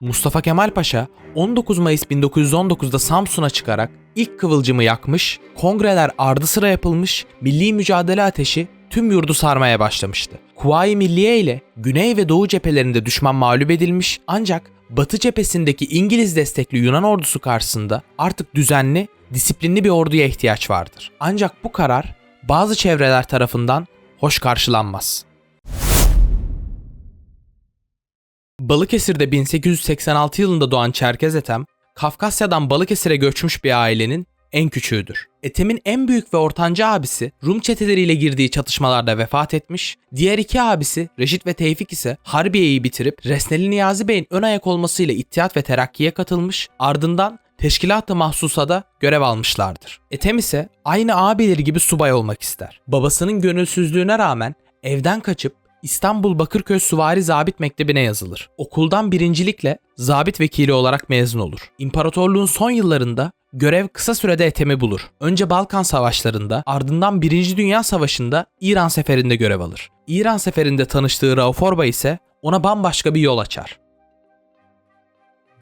Mustafa Kemal Paşa 19 Mayıs 1919'da Samsun'a çıkarak ilk kıvılcımı yakmış, kongreler ardı sıra yapılmış, milli mücadele ateşi tüm yurdu sarmaya başlamıştı. Kuvayi Milliye ile Güney ve Doğu cephelerinde düşman mağlup edilmiş ancak Batı cephesindeki İngiliz destekli Yunan ordusu karşısında artık düzenli, disiplinli bir orduya ihtiyaç vardır. Ancak bu karar bazı çevreler tarafından hoş karşılanmaz. Balıkesir'de 1886 yılında doğan Çerkez Ethem, Kafkasya'dan Balıkesir'e göçmüş bir ailenin en küçüğüdür. Ethem'in en büyük ve ortanca abisi Rum çeteleriyle girdiği çatışmalarda vefat etmiş, diğer iki abisi Reşit ve Tevfik ise Harbiye'yi bitirip Resneli Niyazi Bey'in ön ayak olmasıyla İttihat ve Terakki'ye katılmış, ardından Teşkilat-ı Mahsusa'da görev almışlardır. Ethem ise aynı abileri gibi subay olmak ister. Babasının gönülsüzlüğüne rağmen evden kaçıp İstanbul Bakırköy Süvari Zabit Mektebi'ne yazılır. Okuldan birincilikle zabit vekili olarak mezun olur. İmparatorluğun son yıllarında görev kısa sürede Ethem'i bulur. Önce Balkan Savaşları'nda ardından 1. Dünya Savaşı'nda İran seferinde görev alır. İran seferinde tanıştığı Rauf Orbay ise ona bambaşka bir yol açar.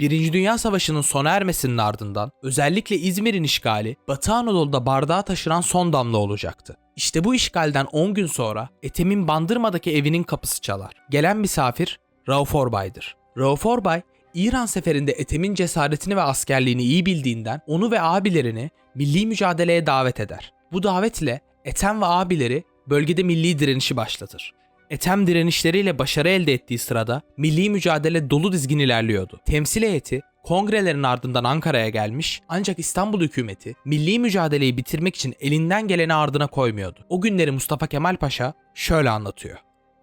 Birinci Dünya Savaşı'nın sona ermesinin ardından özellikle İzmir'in işgali Batı Anadolu'da bardağa taşıran son damla olacaktı. İşte bu işgalden 10 gün sonra Ethem'in Bandırma'daki evinin kapısı çalar. Gelen misafir Rauf Orbay'dır. Rauf Orbay, İran seferinde Ethem'in cesaretini ve askerliğini iyi bildiğinden onu ve abilerini milli mücadeleye davet eder. Bu davet ile Ethem ve abileri bölgede milli direnişi başlatır. Ethem direnişleriyle başarı elde ettiği sırada milli mücadele dolu dizgin ilerliyordu. Temsil heyeti kongrelerin ardından Ankara'ya gelmiş ancak İstanbul hükümeti milli mücadeleyi bitirmek için elinden geleni ardına koymuyordu. O günleri Mustafa Kemal Paşa şöyle anlatıyor.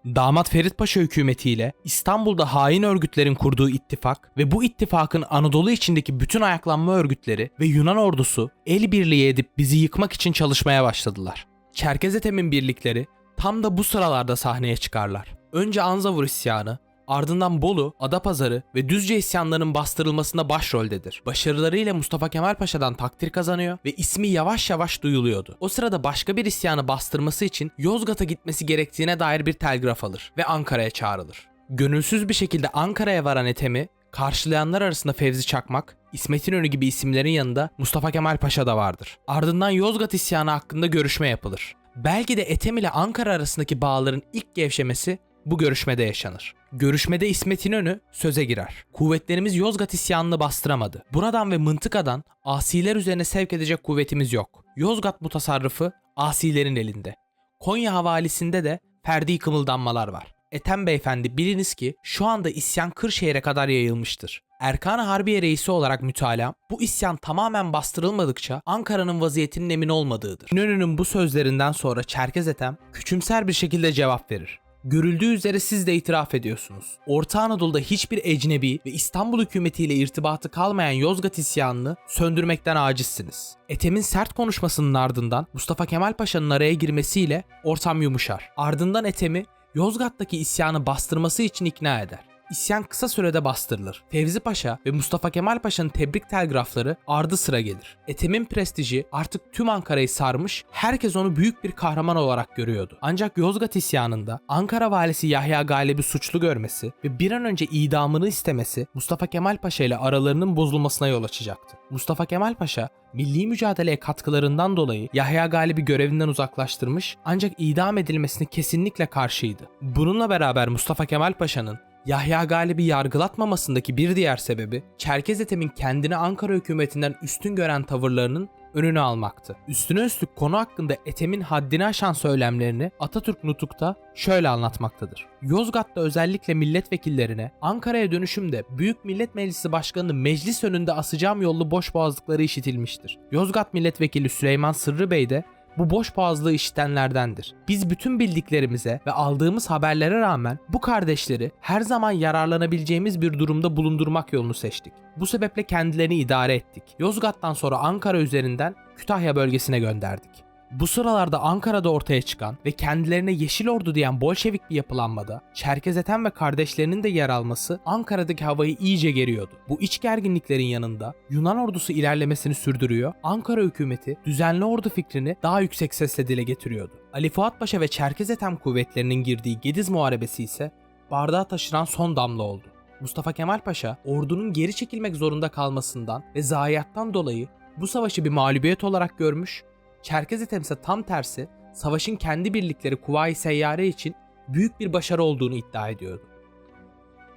Damat Ferit Paşa hükümetiyle İstanbul'da hain örgütlerin kurduğu ittifak ve bu ittifakın Anadolu içindeki bütün ayaklanma örgütleri ve Yunan ordusu el birliği edip bizi yıkmak için çalışmaya başladılar. Çerkez Ethem'in birlikleri tam da bu sıralarda sahneye çıkarlar. Önce Anzavur isyanı, ardından Bolu, Adapazarı ve Düzce isyanlarının bastırılmasında başroldedir. Başarılarıyla Mustafa Kemal Paşa'dan takdir kazanıyor ve ismi yavaş yavaş duyuluyordu. O sırada başka bir isyanı bastırması için Yozgat'a gitmesi gerektiğine dair bir telgraf alır ve Ankara'ya çağrılır. Gönülsüz bir şekilde Ankara'ya varan Ethem'i karşılayanlar arasında Fevzi Çakmak, İsmet İnönü gibi isimlerin yanında Mustafa Kemal Paşa da vardır. Ardından Yozgat isyanı hakkında görüşme yapılır. Belki de Ethem ile Ankara arasındaki bağların ilk gevşemesi bu görüşmede yaşanır. Görüşmede İsmet İnönü söze girer. Kuvvetlerimiz Yozgat isyanını bastıramadı. Buradan ve mıntıkadan asiler üzerine sevk edecek kuvvetimiz yok. Yozgat mutasarrıfı asilerin elinde. Konya havalisinde de ferdi kımıldanmalar var. Ethem Beyefendi biliniz ki şu anda isyan Kırşehir'e kadar yayılmıştır. Erkan Harbiye reisi olarak mütalaa bu isyan tamamen bastırılmadıkça Ankara'nın vaziyetinin emin olmadığıdır. İnönü'nün bu sözlerinden sonra Çerkez Ethem küçümser bir şekilde cevap verir. Görüldüğü üzere siz de itiraf ediyorsunuz. Orta Anadolu'da hiçbir ecnebi ve İstanbul hükümetiyle irtibatı kalmayan Yozgat isyanını söndürmekten acizsiniz. Ethem'in sert konuşmasının ardından Mustafa Kemal Paşa'nın araya girmesiyle ortam yumuşar. Ardından Ethem'i Yozgat'taki isyanı bastırması için ikna eder. İsyan kısa sürede bastırılır. Fevzi Paşa ve Mustafa Kemal Paşa'nın tebrik telgrafları ardı sıra gelir. Ethem'in prestiji artık tüm Ankara'yı sarmış, herkes onu büyük bir kahraman olarak görüyordu. Ancak Yozgat isyanında Ankara valisi Yahya Galip'i suçlu görmesi ve bir an önce idamını istemesi Mustafa Kemal Paşa ile aralarının bozulmasına yol açacaktı. Mustafa Kemal Paşa milli mücadeleye katkılarından dolayı Yahya Galip'i görevinden uzaklaştırmış ancak idam edilmesine kesinlikle karşıydı. Bununla beraber Mustafa Kemal Paşa'nın Yahya Galip'i yargılatmamasındaki bir diğer sebebi Çerkez Ethem'in kendini Ankara hükümetinden üstün gören tavırlarının önünü almaktı. Üstüne üstlük konu hakkında Ethem'in haddini aşan söylemlerini Atatürk Nutuk'ta şöyle anlatmaktadır. Yozgat'ta özellikle milletvekillerine Ankara'ya dönüşümde Büyük Millet Meclisi Başkanı'nı meclis önünde asacağım yollu boş boğazlıkları işitilmiştir. Yozgat Milletvekili Süleyman Sırrı Bey de bu boş boğazlığı işitenlerdendir. Biz bütün bildiklerimize ve aldığımız haberlere rağmen bu kardeşleri her zaman yararlanabileceğimiz bir durumda bulundurmak yolunu seçtik. Bu sebeple kendilerini idare ettik. Yozgat'tan sonra Ankara üzerinden Kütahya bölgesine gönderdik. Bu sıralarda Ankara'da ortaya çıkan ve kendilerine Yeşil Ordu diyen Bolşevik bir yapılanmada Çerkez Ethem ve kardeşlerinin de yer alması Ankara'daki havayı iyice geriyordu. Bu iç gerginliklerin yanında Yunan ordusu ilerlemesini sürdürüyor, Ankara hükümeti düzenli ordu fikrini daha yüksek sesle dile getiriyordu. Ali Fuat Paşa ve Çerkez Ethem kuvvetlerinin girdiği Gediz Muharebesi ise bardağa taşıran son damla oldu. Mustafa Kemal Paşa ordunun geri çekilmek zorunda kalmasından ve zayiattan dolayı bu savaşı bir mağlubiyet olarak görmüş, Çerkez Ethem ise tam tersi savaşın kendi birlikleri Kuvayi Seyyare için büyük bir başarı olduğunu iddia ediyordu.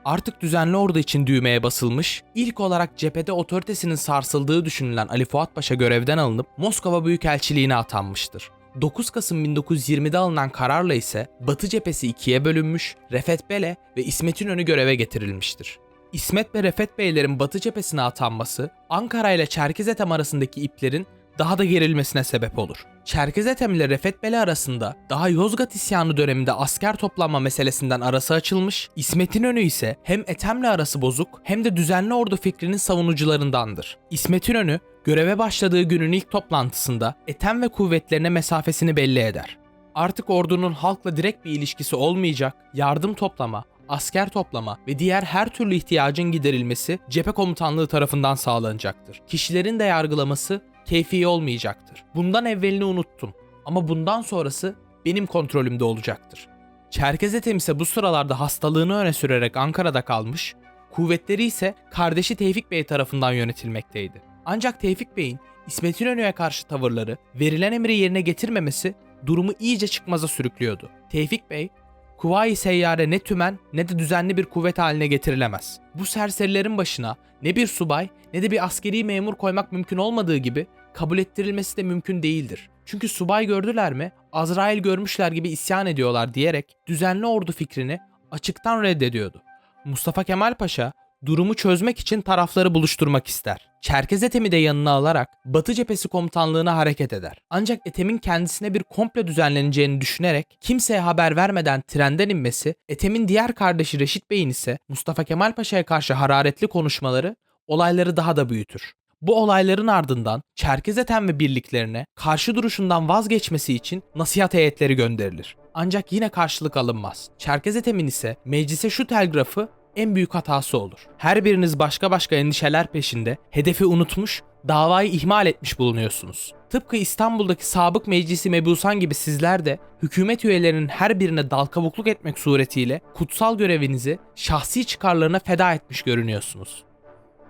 Artık düzenli ordu için düğmeye basılmış, ilk olarak cephede otoritesinin sarsıldığı düşünülen Ali Fuat Paşa görevden alınıp Moskova Büyükelçiliğine atanmıştır. 9 Kasım 1920'de alınan kararla ise Batı cephesi ikiye bölünmüş, Refet Bele ve İsmet İnönü göreve getirilmiştir. İsmet ve Refet Beylerin Batı cephesine atanması, Ankara ile Çerkezetem arasındaki iplerin daha da gerilmesine sebep olur. Çerkezetem ile Refet Bele arasında daha Yozgat isyanı döneminde asker toplanma meselesinden arası açılmış, İsmet İnönü ise hem Ethem'le arası bozuk hem de düzenli ordu fikrinin savunucularındandır. İsmet İnönü göreve başladığı günün ilk toplantısında Ethem ve kuvvetlerine mesafesini belli eder. Artık ordunun halkla direkt bir ilişkisi olmayacak, yardım toplama, asker toplama ve diğer her türlü ihtiyacın giderilmesi cephe komutanlığı tarafından sağlanacaktır. Kişilerin de yargılaması keyfi olmayacaktır. Bundan evvelini unuttum ama bundan sonrası benim kontrolümde olacaktır. Çerkez Ethem ise bu sıralarda hastalığını öne sürerek Ankara'da kalmış, kuvvetleri ise kardeşi Tevfik Bey tarafından yönetilmekteydi. Ancak Tevfik Bey'in İsmet İnönü'ye karşı tavırları, verilen emri yerine getirmemesi durumu iyice çıkmaza sürüklüyordu. Tevfik Bey, Kuvayi Seyyare ne tümen ne de düzenli bir kuvvet haline getirilemez. Bu serserilerin başına ne bir subay ne de bir askeri memur koymak mümkün olmadığı gibi kabul ettirilmesi de mümkün değildir. Çünkü subay gördüler mi Azrail görmüşler gibi isyan ediyorlar diyerek düzenli ordu fikrini açıktan reddediyordu. Mustafa Kemal Paşa durumu çözmek için tarafları buluşturmak ister. Çerkez Ethem'i de yanına alarak Batı Cephesi komutanlığına hareket eder. Ancak Ethem'in kendisine bir komple düzenleneceğini düşünerek kimseye haber vermeden trenden inmesi, Ethem'in diğer kardeşi Reşit Bey'in ise Mustafa Kemal Paşa'ya karşı hararetli konuşmaları olayları daha da büyütür. Bu olayların ardından Çerkez Ethem ve birliklerine karşı duruşundan vazgeçmesi için nasihat heyetleri gönderilir. Ancak yine karşılık alınmaz. Çerkez Ethem'in ise meclise şu telgrafı en büyük hatası olur. Her biriniz başka başka endişeler peşinde hedefi unutmuş, davayı ihmal etmiş bulunuyorsunuz. Tıpkı İstanbul'daki sabık meclisi mebusan gibi sizler de hükümet üyelerinin her birine dal kavukluk etmek suretiyle kutsal görevinizi şahsi çıkarlarına feda etmiş görünüyorsunuz.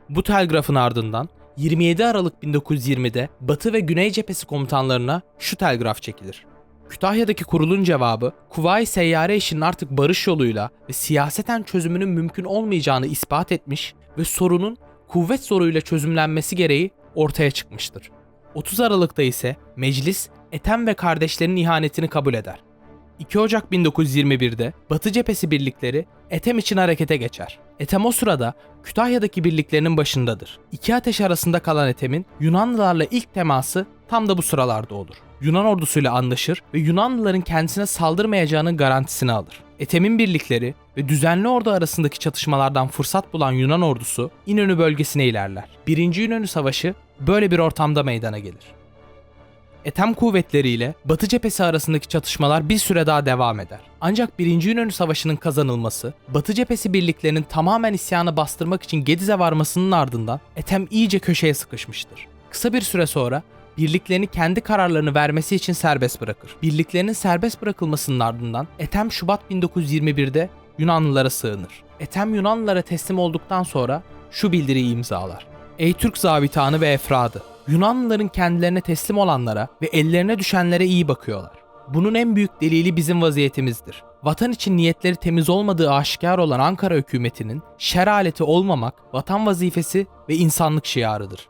Bu telgrafın ardından 27 Aralık 1920'de Batı ve Güney cephesi komutanlarına şu telgraf çekilir. Kütahya'daki kurulun cevabı, Kuvayi Seyyare işinin artık barış yoluyla ve siyaseten çözümünün mümkün olmayacağını ispat etmiş ve sorunun kuvvet zoruyla çözümlenmesi gereği ortaya çıkmıştır. 30 Aralık'ta ise meclis Ethem ve kardeşlerinin ihanetini kabul eder. 2 Ocak 1921'de Batı cephesi birlikleri Ethem için harekete geçer. Ethem o sırada Kütahya'daki birliklerinin başındadır. İki ateş arasında kalan Ethem'in Yunanlılarla ilk teması tam da bu sıralarda olur. Yunan ordusuyla anlaşır ve Yunanlıların kendisine saldırmayacağının garantisini alır. Ethem'in birlikleri ve düzenli ordu arasındaki çatışmalardan fırsat bulan Yunan ordusu İnönü bölgesine ilerler. Birinci İnönü Savaşı böyle bir ortamda meydana gelir. Ethem kuvvetleriyle Batı cephesi arasındaki çatışmalar bir süre daha devam eder. Ancak 1. İnönü Savaşı'nın kazanılması, Batı cephesi birliklerinin tamamen isyanı bastırmak için Gediz'e varmasının ardından Ethem iyice köşeye sıkışmıştır. Kısa bir süre sonra birliklerini kendi kararlarını vermesi için serbest bırakır. Birliklerinin serbest bırakılmasının ardından Ethem Şubat 1921'de Yunanlılara sığınır. Ethem Yunanlılara teslim olduktan sonra şu bildiriyi imzalar. Ey Türk zabitanı ve efradı! Yunanlıların kendilerine teslim olanlara ve ellerine düşenlere iyi bakıyorlar. Bunun en büyük delili bizim vaziyetimizdir. Vatan için niyetleri temiz olmadığı aşikar olan Ankara hükümetinin şer aleti olmamak vatan vazifesi ve insanlık şiarıdır.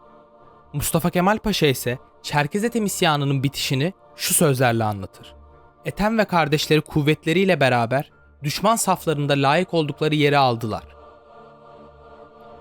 Mustafa Kemal Paşa ise Çerkez isyanının bitişini şu sözlerle anlatır. Ethem ve kardeşleri kuvvetleriyle beraber düşman saflarında layık oldukları yeri aldılar.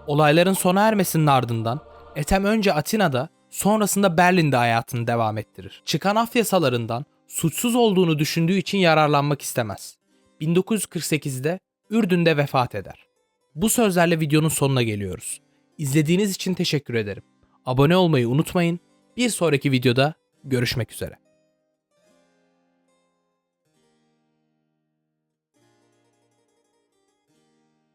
Olayların sona ermesinin ardından Ethem önce Atina'da sonrasında Berlin'de hayatını devam ettirir. Çıkan af yasalarından suçsuz olduğunu düşündüğü için yararlanmak istemez. 1948'de Ürdün'de vefat eder. Bu sözlerle videonun sonuna geliyoruz. İzlediğiniz için teşekkür ederim. Abone olmayı unutmayın. Bir sonraki videoda görüşmek üzere.